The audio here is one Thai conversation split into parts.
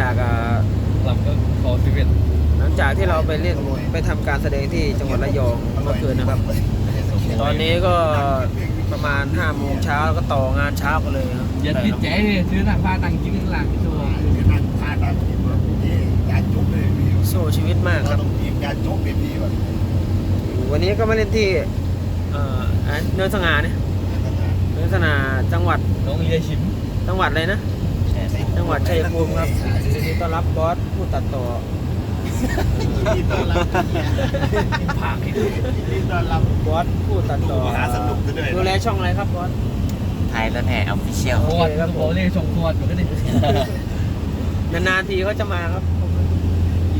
จากอ่าลำก็คอสิบเอ็ดหลังจากที่เราไปเล่นไปทำการแสดงที่จังหวัดระยองเมื่อคืนนะครับ ตอนนี้ก็ประมาณ5โมงเช้าแล้วก็ต่องานเช้ากันเลยนะ อย่าติดใจเลยซื้อหนังผ้าตังกินข้างหลังตัวนั่งพาดังกินแบบนี้การจุกเลยพี่สู้ชีวิตมากคเรารับต้องกินการจุกเป็นพี่แบบวันนี้ก็มาเล่นที่เอ่ออะเนินสง่าเนี่ยเนินสง่าจังหวัดน้องเอียชิมจังหวัดอะไรนะ จังหวัดชัยภูมิครับยินดีต้อนรับบอสผู้ตัดต่อที่ต้อนรับผักที่ต้อนรับบอสผู้ตัดต่อดูมหาสนุกซะด้วยดูแลช่องอะไรครับบอสไทยรถแห่ออฟฟิเชียลโคตรครับผมเรียกชงโคตรอยู่ก็ได้นานๆทีเขาจะมาครับ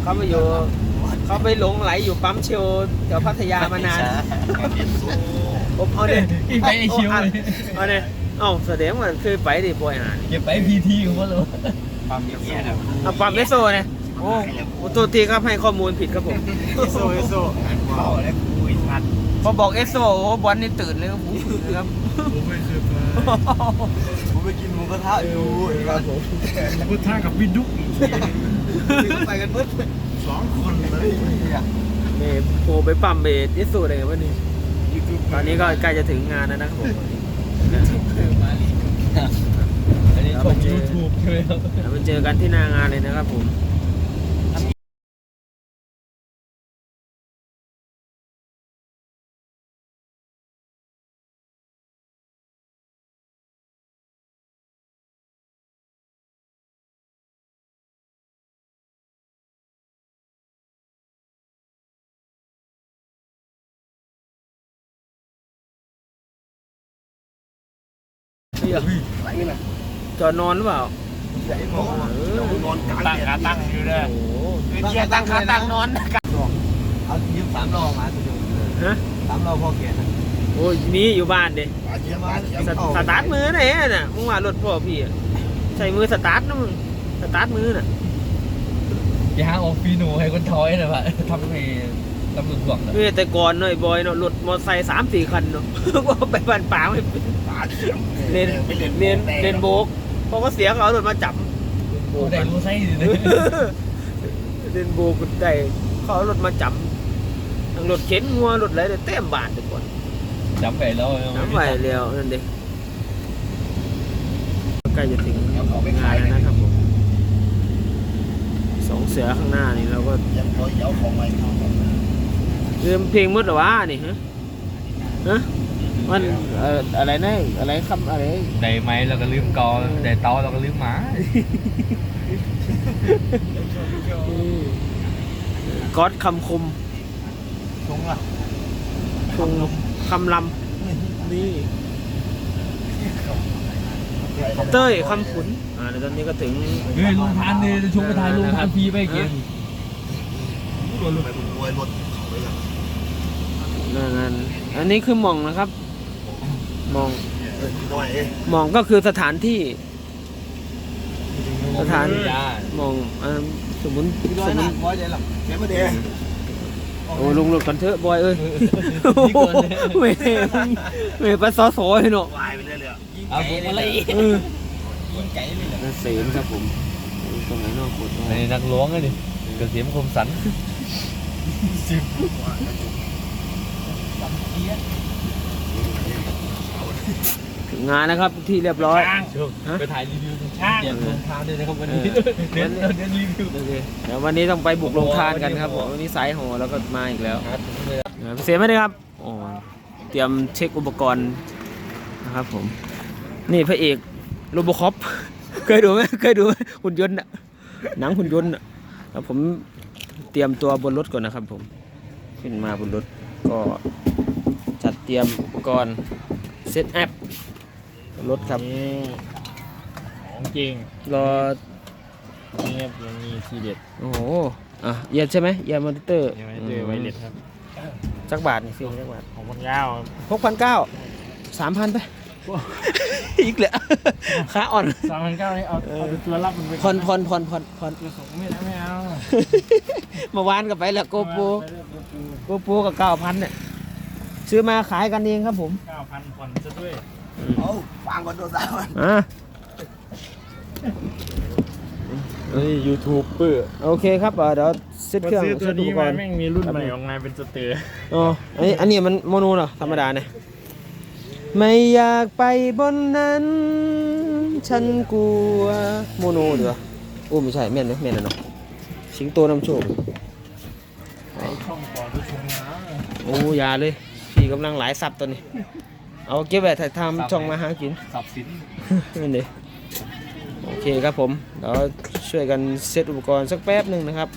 เขาไปอยู่เขาไปหลงไหลอยู่ปั๊มเชลแถวพัทยามานานกินสู้ผมเอาเนี่ยอีกไปไอชิวเลยเอาเนี่ย เอ้าแสดงว่าเคยไปดิบอยหานเก็บไปพีทีของมันเลยความเงียบครับเอาปั๊มเอสโซเนี่ยโอ้โหตัวทีครับให้ข้อมูลผิดครับผมโซ่โซ่เข้าแล้วคุยพัดพอบอกเอสโซโอ้โหบอลนี่ตื่นเลยครับผมครับผมไม่เคยไปผมไปกินหมูกระทะอยู่ครับผมพุทธากับวินดุกไปกันเพิ่สองคนเลยเมย์โผล่ไปปั๊มเบสเอสโซได้ไงวะนี่ตอนนี้ก็ใกล้จะถึงงานแล้วนะครับผม อันนี้ชมยูทูบใช่ไหมครับเดี๋ยวไปเจอกันที่หน้างานเลยนะครับผม จอดนอนหรือเปล่านอนกลางตั้งขาตั้งอยู่เลยโอ้โหเชียร์ตั้งขาตั้งนอนเอายืมสามรอมาสุดฮะสามรอพอเกียรติโอ้ยมีอยู่บ้านเด้ปาเชียร์มาเชียร์สตสตาร์ทมือไหนน่ะมึงว่ารถพ่อพี่อะใช้มือสตาร์ทนะมึงสตาร์ทมือน่ะอย่าหาออกฟีโนให้คนถอยนะวะทำให้ ตำรวจห่วงนะเฮ้ยแต่ก่อนเนาะไอ้บอยเนาะรถมอเตอร์ไซค์สามสี่คันเนาะ ว่าไปบ้านป่าไม่เป็นปาเชียร์เรียนเรียนเรียนโบกพอเขาเสียเขาเอารถมาจับโบโอ้กได้กัน รู้ไส้เลยเรียนโบกกันได้เขาเอารถมาจับทั้งรถเข็นงัวรถอะไรเนี่ยเต็มบ้านแต่ก่อนจำไปแล้วน้ำไหวเร็วนั่นเด็ใกล้จะถึงงานแล้วนะครับผมสองเสือข้างหน้านี่เราก็ยังพอเยาของใหม่เข้า มาลืมเพลงมืดเหรอวะนี่ฮะฮะมันเอ่ออะไรนะอะไรคำอะไรได้ไหมเราก็ลืมกอได้เตาเราก็ลืมหมา ก๊อตคำคมชงอะคงคำลำนี่เต้ยคำขุนอ่าในตอนนี้ก็ถึงเฮ้ยลงทานเลยชงไปทานลงทานฟรีไปเกมรถไปมวยรถเขาเลยอะ นั่นนั่นอันนี้คือหมองนะครับหมองหน่อยเองหมองก็คือสถานที่ สถานจ้าหมองอ่าสมมุติสมมุติพอใจหรอเสียมาเดียโอ้ลงรถกันเถอะบอยเอ้ยนี่ก่อนเลยเว้ยเว้ยไปซอสอยเนาะวายไปเลยเลยเอาผมอะไรเออยิงไก่เลยนั่นเสียงครับผมตรงไหนเนอกกดในนักล้วงอะดิเกษมคมสัน ถึงงานนะครับที่เรียบร้อยไปถ่ายรีวิวช่างเปลี่ยนลงทานเลยนะครับวันนี้เน้นเน้นรีวิวโอเคเดี๋ยววันนี้ต้องไปบุกโรงทานกันครับผมวันนี้สายหแล้วก็มาอีกแล้วเสียไหมได้ครับโอ้เตรียมเช็คอุปกรณ์นะครับผม นี่พระเอกโรบคอปเคยดูไหมเคยดูไหมหุ่นยนต์อะหนังหุ่นยนต์อะแล้วผมเตรียมตัวบนรถก่อนนะครับผม ขึ้นมาบนรถก็ เตรียมอุปกรณ์เซตอัพรถครับของจริงรอนี่ครับยังมีทีเด็ดโอ้โหอะเอียนใช่ไหมเอียนมอนิเตอร์ยังไม่เจอไวเลสครับจักบาทนี่ฟิลจักบาทของมันยาวหกพันเก้าสามพันไปอีกเหลือขาอ่อนสามพันเก้านี่เอาเอาตัวรับมันไปผ่อนผ่อนผ่อนผ่อนผ่อนตัวสองไม่ได้ไม่เอาเมื่อวานก็ไปแล้วโกโปโกโปกับเก้าพันเนี่ย ซื้อมาขายกันเองครับผมเก้าพันผ่อนซะด้วยเอาฟังก่อนตัวสาวอะนี่ยูทูบเบอร์โอเคครับเอ่อเดี๋ยวเซตเครื่องซื้อตัวเซตอุนี้ปกมารณ์แม่งมีรุ่นใหม่ออกมาเป็นสเตอร์อ๋ออันนี้อันนี้มันโมโนเหรอธรรมดาเนี่ยไม่อยากไปบนนั้น ฉันกลัวโมโนเดี๋ยวโอ้ไม่ใช่แม่นไหมแม่นนะเนาะสิงโตนำโชค ไอช่องก่อนทุกชมนะโอ้อยาเลยพี่ กำลังหลายสับตัวนี้ เอาเก็บไว้ถ่ายทำช่องมาหากินสับสินนั่นเองโอเคครับผมเดี๋ยวช่วยกันเซตอุปกรณ์สักแป๊บหนึ่งนะครับ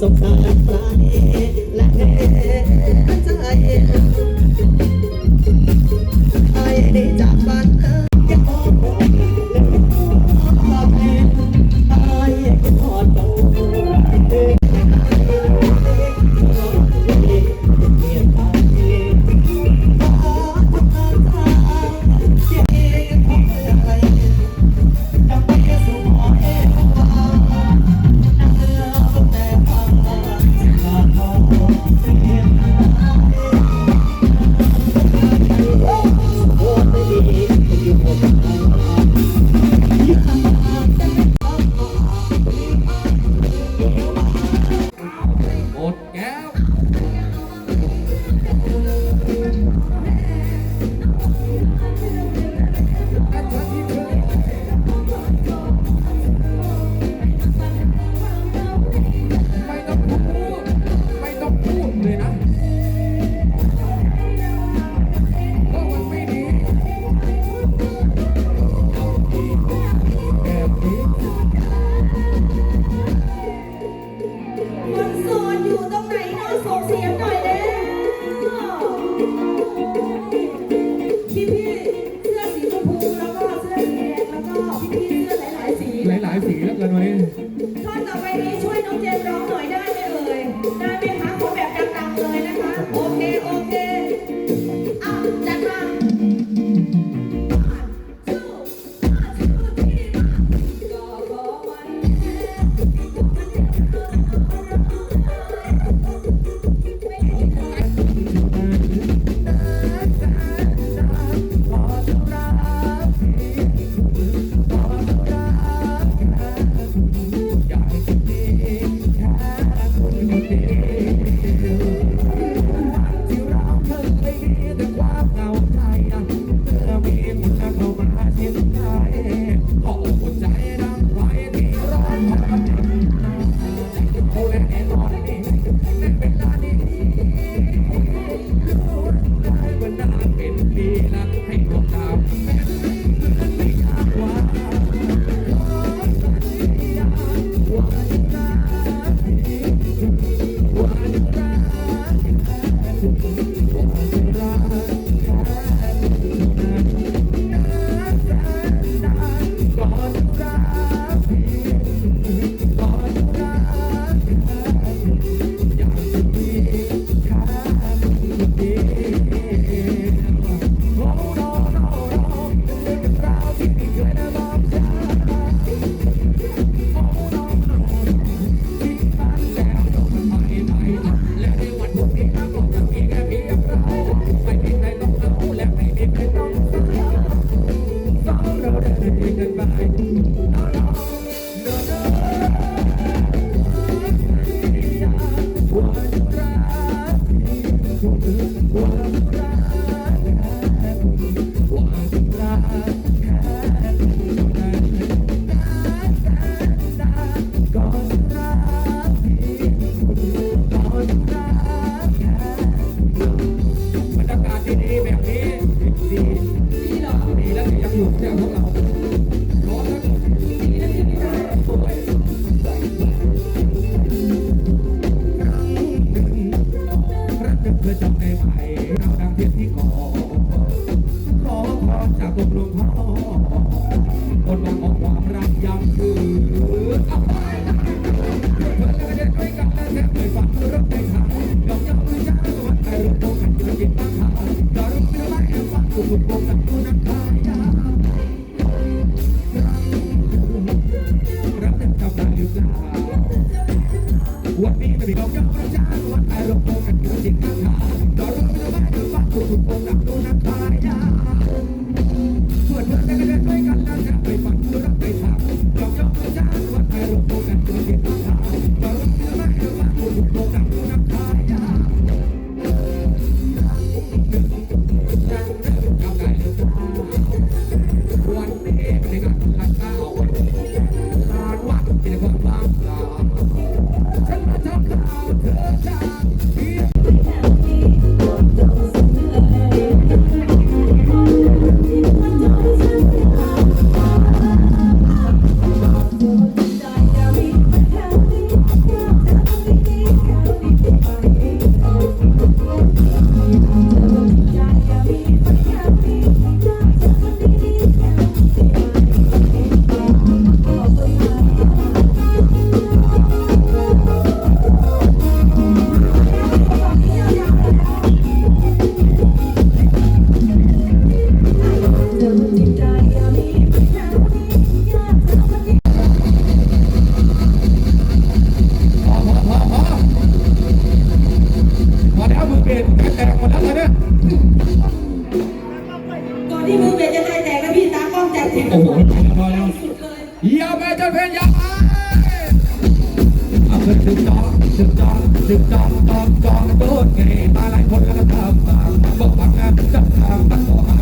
สงสารปลาเนและเน ใ in me. วันนี้จะมีเราเจ้าพระเจ้าวัดไอรบโกันจริงจริงนะครับเราไม่ต้องไปดูว่าคุณคุณงนับดูนับ か。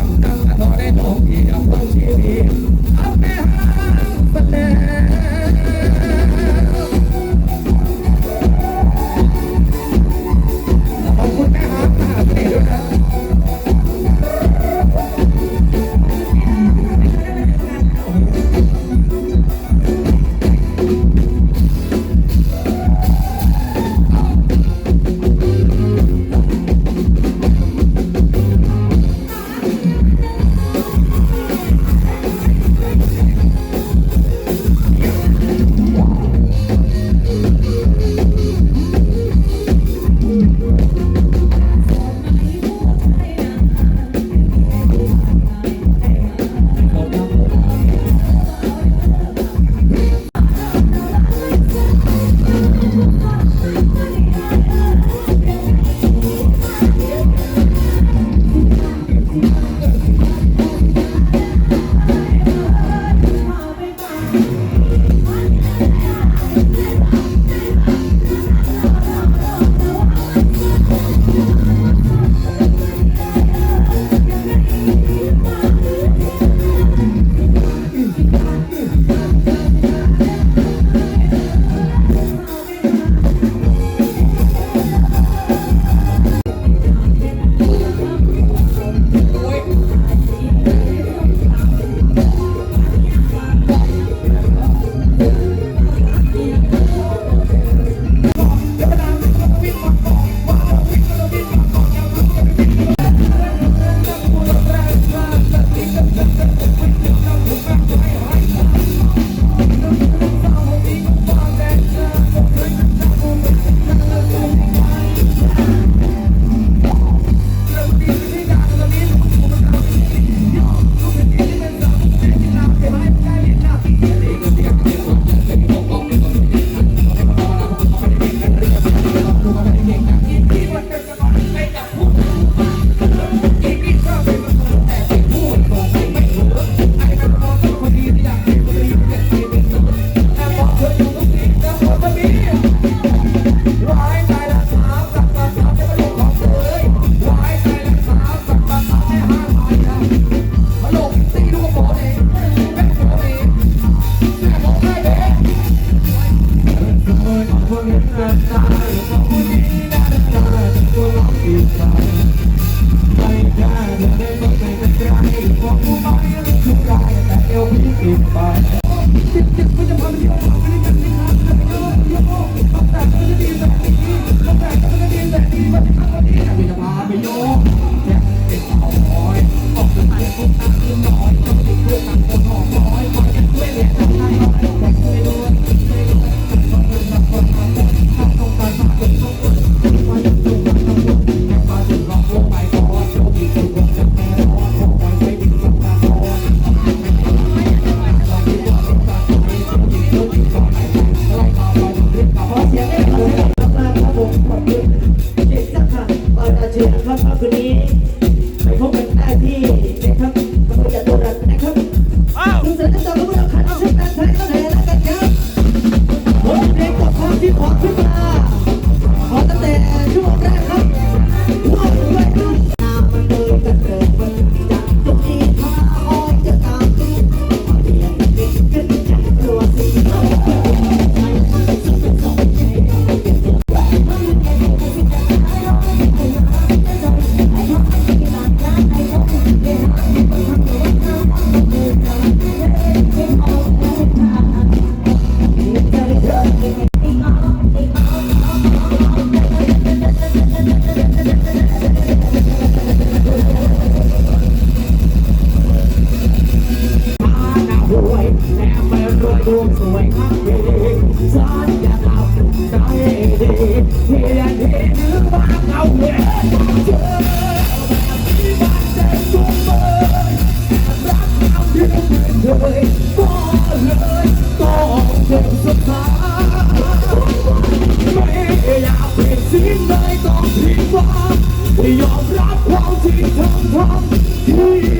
ยอมรับความจริงทั้งทั้งที่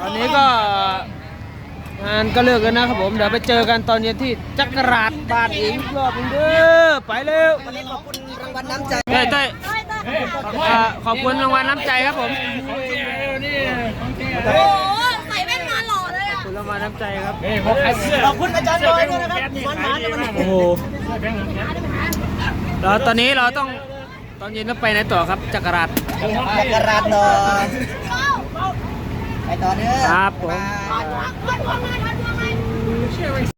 ตอนนี้ก็งานก็เลิกกันนะครับผมเดี๋ยวไปเจอกันตอนเย็นที่จักรราชบานอีกรอบหนึงเด้อไปเร็วขอบคุณรางวัลน้ำใจเต้ยเต้ยอ่าขอบคุณรางวัลน้ำใจครับผมโอ้ใส่แว่นมาหล่อเลยอะขอบคุณรางวัลน้ำใจครับขอบคุณอาจารย์บอยด้วยนะครับมันมาในวันนี้โอ้โหแล้วตอนนี้เราต้องตอนเย็นต้องไปไหนต่อครับจักรราชจักรราชต่อ ไปต่อเด้อครับผม บ๊ายบาย